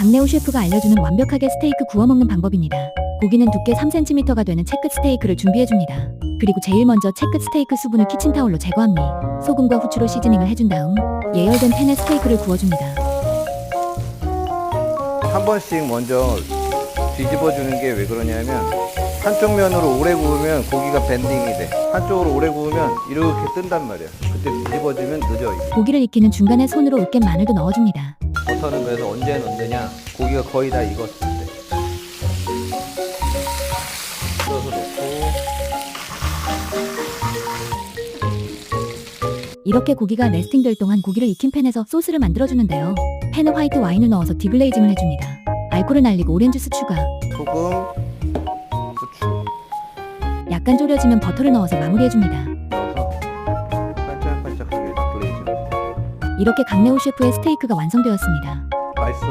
강내우 셰프가 알려주는 완벽하게 스테이크 구워 먹는 방법입니다. 고기는 두께 3cm가 되는 채끝 스테이크를 준비해줍니다. 그리고 제일 먼저 채끝 스테이크 수분을 키친타올로 제거합니다. 소금과 후추로 시즈닝을 해준 다음 예열된 팬에 스테이크를 구워줍니다. 한 번씩 먼저 뒤집어 주는 게 왜 그러냐면 한쪽 면으로 오래 구우면 고기가 밴딩이 돼. 한쪽으로 오래 구우면 이렇게 뜬단 말이야. 그때 뒤집어주면 늦어. 이게. 고기를 익히는 중간에 손으로 으깬 마늘도 넣어줍니다. 버터는 그래서 언제 넣느냐? 고기가 거의 다 익었을 때. 풀어서 넣고 이렇게 고기가 레스팅 될 동안 고기를 익힌 팬에서 소스를 만들어주는데요. 팬에 화이트 와인을 넣어서 디블레이징을 해줍니다. 알코올을 날리고 오렌지 주스 추가. 소금, 약간 졸여지면 버터를 넣어서 마무리해줍니다. 이렇게 강내호 셰프의 스테이크가 완성되었습니다. 맛있어.